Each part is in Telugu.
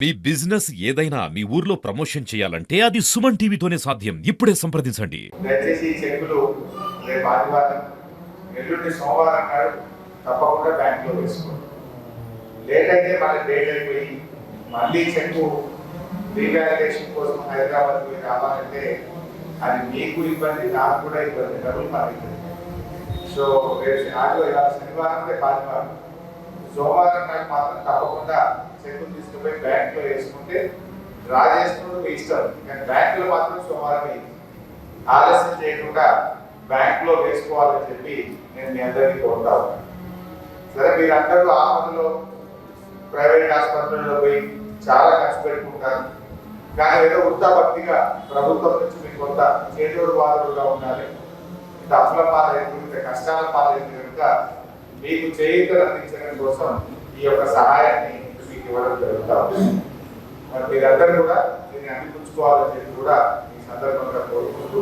మీ బిజినెస్ ఏదైనా మీ ఊర్లో ప్రమోషన్ చేయాలంటే అది సుమన్ టీవీతోనే సాధ్యం. ఇప్పుడే సంప్రదించండి. దయచేసి చెక్కులు రేపు ఆదివారం ఎల్లుండి సోమవారం నాడు తప్పకుండా బ్యాంకులో వేసుకోండి. లేట్ అయితే మళ్ళీ అయిపోయి మళ్ళీ చెక్కు రీవాల్యుయేషన్ కోసం హైదరాబాద్ పోయి రావాలంటే అది మీకు ఇబ్బంది నాకు కూడా ఇబ్బంది డబ్బులు మాకు సో రేపు ఆదివారం శనివారం రేపు ఆదివారం సోమవారం నాడు మాత్రం తప్పకుండా చెక్కులు తీసుకుపోయి బ్యాంకులో వేసుకుంటే డ్రా చేసుకోవడం మీ ఇష్టం. కానీ బ్యాంకులో మాత్రం సోమవారం ఆలస్యం చేయకుండా బ్యాంక్లో వేసుకోవాలని చెప్పి నేను మీ అందరికీ కోరుతా సరే మీరందరూ ఆపదలో ప్రైవేట్ ఆసుపత్రుల్లో పోయి చాలా ఖర్చు పెట్టుకుంటారు. కానీ ఏదో ఉత్తాభక్తిగా ప్రభుత్వం నుంచి మీకు కొంత చేదోడు బాధలుగా ఉండాలి. ఇంత అప్పుల పాలైంది ఇంత కష్టాల పాలైంది కనుక మీకు చేయూతలు అందించడం కోసం ఈ యొక్క సహాయాన్ని ఇవ్వడం జరుగుతా మరి మీరందరూ కూడా దీన్ని అందిపుచ్చుకోవాలని చెప్పి కూడా ఈ సందర్భంగా కోరుకుంటూ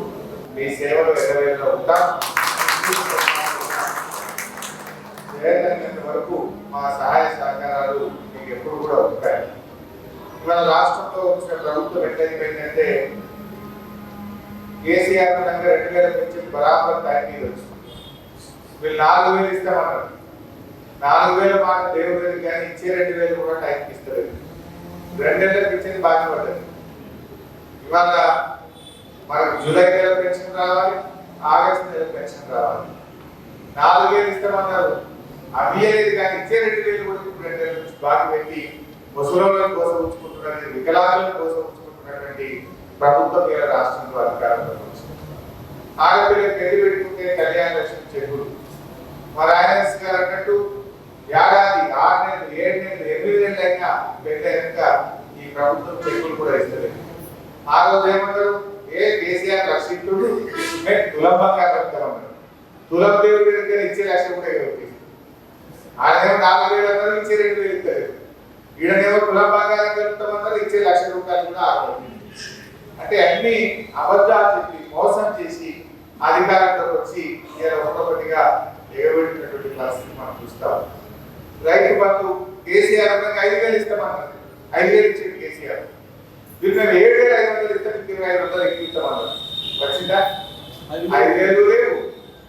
మీ సేవలు ఎల్లవేళలో ఉంటాం. చేయగలిగినంత వరకు మా సహాయ సహకారాలు మీకు ఎప్పుడు కూడా ఉంటాయి. ఇవాళ రాష్ట్రంలో వచ్చిన ప్రభుత్వం ఎట్లయిపోయిందంటే కేసీఆర్ రెండు వేల నుంచి బరాబర్ ప్యాకేజ్ వచ్చింది. వీళ్ళు నాలుగు వేలు ఇస్తామన్నారు. నాలుగు వేల మాట దేవుడు కానీ ఇచ్చే రెండు వేలు కూడా టైంకి ఇస్తారు. రెండేళ్ళకి ఇచ్చేది బాగా పడ్డది ఇవాళ మనకు జూలై నెల పెన్షన్ రావాలి ఆగస్టు నెల పెన్షన్ రావాలి. నాలుగు వేలు ఇస్తామన్నారు. అవి అనేది కానీ ఇచ్చే రెండు వేలు కూడా ఇప్పుడు రెండు వేల నుంచి బాగా పెట్టి ముసలోళ్ళని కోసం ఉంచుకుంటున్నటువంటి వికలాంగులను కోసం ఉంచుకుంటున్నటువంటి ప్రభుత్వం ఇలా రాష్ట్రంలో అధికారంలోకి వచ్చింది. ఆడపిల్లలు పెళ్ళి పెట్టుకుంటే కళ్యాణ లక్ష్మి చెప్పుడు మరి ఆయన గారు అన్నట్టు ఏడాది ఆరు నెలలు ఏడు నెలలు ఎనిమిది నెలలు అయినా పెళ్ళైనాక ఈ ప్రభుత్వం చెక్కులు కూడా ఇస్తలేదు. ఆ రోజు ఏమంటారు? ఏ కేసీఆర్ లక్షితుడు మేము తులం బంగారం అన్నారు తులం దేవుడి దగ్గర ఇచ్చే లక్ష కూడా ఎవరికి ఆయనేమో నాలుగు వేలు అన్నారు ఇచ్చే రెండు వేలు ఇస్తారు ఈడనేమో తులం బంగారం కలుపుతామన్నారు ఇచ్చే లక్ష రూపాయలు కూడా ఆరు అంటే అన్ని అబద్ధాలు చెప్పి మోసం చేసి అధికారంలోకి వచ్చి ఇలా ఒక్కొక్కటిగా ఎగబెట్టినటువంటి పరిస్థితి మనం చూస్తాం. రైతు బంధు కేసీఆర్ అన్నాక ఐదు వేలు ఇస్తామన్నారు ఐదు వేలు ఇచ్చింది కేసీఆర్. వీళ్ళు మేము ఏడు వేల ఐదు వందలు ఇస్తాం మీకు ఇరవై ఐదు వందలు ఎక్కువ ఇస్తామన్నారు వచ్చిందా? ఐదు వేలు. లేవు.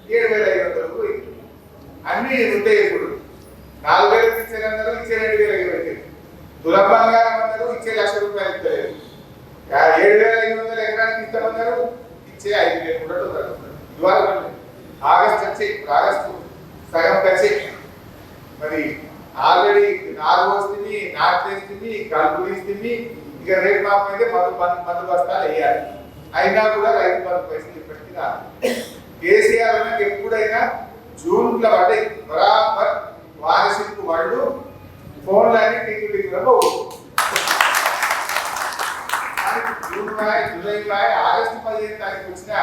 ఏడు వేల ఐదు వందలు. అన్ని ఉంటాయి ఇప్పుడు నాలుగు వేలు ఇచ్చారన్నారు ఇచ్చే రెండు వేలు ఎగబెట్టారు తులం బంగారం అన్నారు ఇచ్చే లక్ష రూపాయలు ఇస్తారు యా ఏడు వేల ఐదు వందల ఎకరానికి ఇస్తామన్నారు ఇచ్చే ఐదు వేలు కూడా ఇవాళ ఆగస్ట్ వచ్చి ఆగస్టు సగం వచ్చి మరి ఆల్రెడీ నారు వస్తుంది నాటు వేస్తుంది కలుపు తీస్తుంది ఇక రేపు మాపం అయితే మందు మందు మందు బస్తాలు వేయాలి. అయినా కూడా రైతు బంధు పైసలు ఇప్పటికీ రాదు కేసీఆర్ అన్నకి ఎప్పుడైనా జూన్లో పడ్డాయి బరాబర్ వారసిప్పు వాళ్ళు ఫోన్లన్నీ టిక్కు టిక్కులో పోవు జూన్ రాయ్ జూలై రాయ్ ఆగస్టు పదిహేను తారీఖు వచ్చిన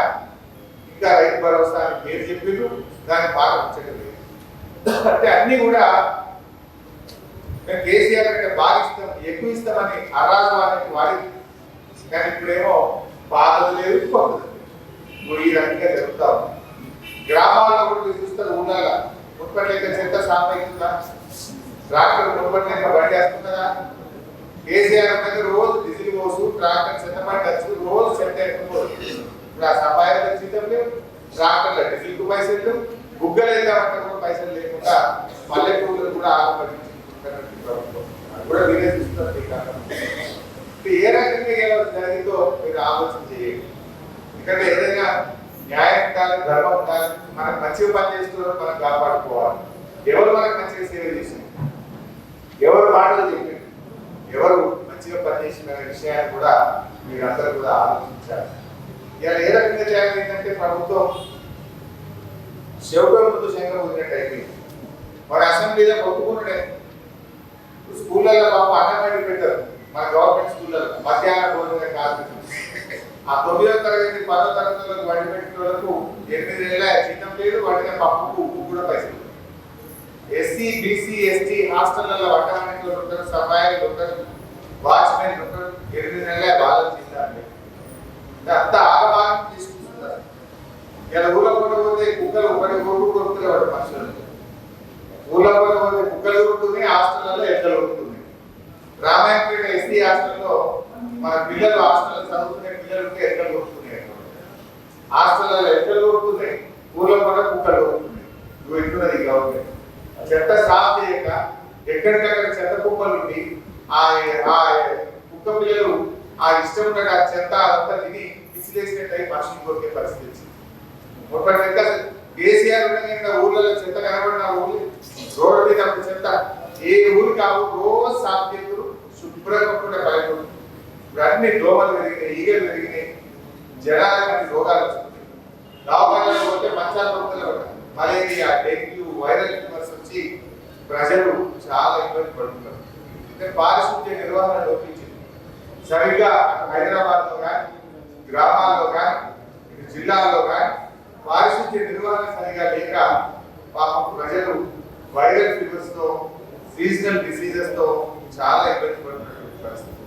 ఇంకా రైతు భరోసా పేరు చెప్పిండ్రు దాని బాగా వచ్చాడు అంటే అన్ని కూడా మేము కేసీఆర్ అంటే బాగా ఇస్తాం ఎక్కువ ఇస్తామని అరాజవానికి వాడి కానీ ఇప్పుడేమో బాధలు లేదు కొత్తది ఇప్పుడు ఈ రకంగా జరుగుతా ఉంది. గ్రామాల్లో కూడా మీరు చూస్తారు ఉండాల ముప్పట్లేక చెత్త సాంపైతుందా రాత్రి ముప్పట్లేక బండి వేస్తుందా? కేసీఆర్ అనేది రోజు డీజిల్ పోసు ట్రాక్టర్ చెత్త బండి వచ్చి రోజు చెత్త ఎత్తుకోదు ఇప్పుడు ఆ సఫాయిలో జీతం లేవు ట్రాక్టర్ల డీజిల్కు పైసలు లేవు బుగ్గలు వేద్దామంటే కూడా పైసలు లేకుండా పల్లెటూళ్ళు కూడా ఆగపడింది ప్రభుత్వం అది కూడా మీరే చూస్తున్నారు ఈ కారణం. ఏ రకంగా ఎలా జరిగిందో మీరు ఆలోచన చేయండి. ఎందుకంటే ఏదైనా న్యాయం కానీ ధర్మం కానీ మనకు మంచిగా పనిచేస్తున్నారు మనం కాపాడుకోవాలి. ఎవరు మనకు మంచిగా సేవ చేసింది? ఎవరు మాటలు చెప్పారు? ఎవరు మంచిగా పనిచేసిన విషయాన్ని కూడా మీరందరూ కూడా ఆలోచించాలి. ఇలా ఏ రకంగా చేయాలి ఏంటంటే ప్రభుత్వం శివగం ముందు శంకర్ వదిలినట్టు అయిపోయింది. వాడు అసెంబ్లీలో ఒప్పుకున్నాడే స్కూళ్ళల్లో పాప అంగన్వాడీ పెట్టారు. మన గవర్నమెంట్ స్కూళ్ళలో మధ్యాహ్న భోజనం కాదు. ఆ తొమ్మిదో తరగతి పదో తరగతులకు వడి పెట్టిన ఎనిమిది నెలల జీతం లేదు వాటికి పప్పుకు ఉప్పు కూడా పైసలు. ఎస్సీ బీసీ ఎస్టీ హాస్టళ్ళలో వంటవానికి ఉంటారు సఫాయిలు ఉంటారు వాచ్మెన్ ఉంటారు ఎనిమిది నెలల బాధలు తీసారు అంత ఆగమాగం తీసుకుంటున్నారు ఇలా ఊళ్ళో కూడా పోతే కుక్కలు ఒకటి కొడుకు కొడుకులే వాడు మనుషులు ఊళ్ళో హాస్టల్లో పోతే ఉంటుంది కొడుతుంది రామాయణ ఎస్సీ హాస్టల్లో మన పిల్లలు హాస్టల్ చదువుకునే పిల్లలు ఉంటే ఎక్కడ కొడుతున్నాయి. హాస్టల్లో ఎక్కడ కొడుతున్నాయి ఊళ్ళో కూడా కుక్కలు కొడుతున్నాయి. నువ్వు ఇంటున్నది గవర్నమెంట్ చెత్త సాఫ్ చేయక ఎక్కడికక్కడ చెత్త కుక్కలు ఉండి ఆ కుక్క పిల్లలు ఆ ఇష్టం ఉన్న ఆ చెత్త అంతా తిని పిసిలేసినట్టు మనుషులు కొరికే పరిస్థితి వచ్చింది. మొత్తం చెత్త కేసీఆర్ ఉండగా ఊళ్ళలో చెత్త కనబడిన ఊళ్ళు రోడ్డు మీద చెత్త ఏ ఊరు కావు రోజు సాఫ్ చేతులు శుభ్రంగా కూడా భయపడుతుంది ఇప్పుడు అన్ని దోమలు పెరిగినాయి ఈగలు పెరిగినాయి. జనాలకి రోగాలు వస్తున్నాయి దవాఖానాలకు పోతే మంచాల మలేరియా డెంగ్యూ వైరల్ ఫీవర్స్ వచ్చి ప్రజలు చాలా ఇబ్బంది పడుతున్నారు. అంటే పారిశుద్ధ్య నిర్వహణ లోపించింది. సరిగ్గా హైదరాబాద్లో కానీ గ్రామాల్లో కానీ జిల్లాల్లో కానీ పారిశుద్ధ్య నిర్వహణ సరిగా లేక పాపం ప్రజలు వైరల్ ఫీవర్స్తో సీజనల్ డిసీజెస్తో చాలా ఇబ్బంది పడుతున్నటువంటి పరిస్థితి.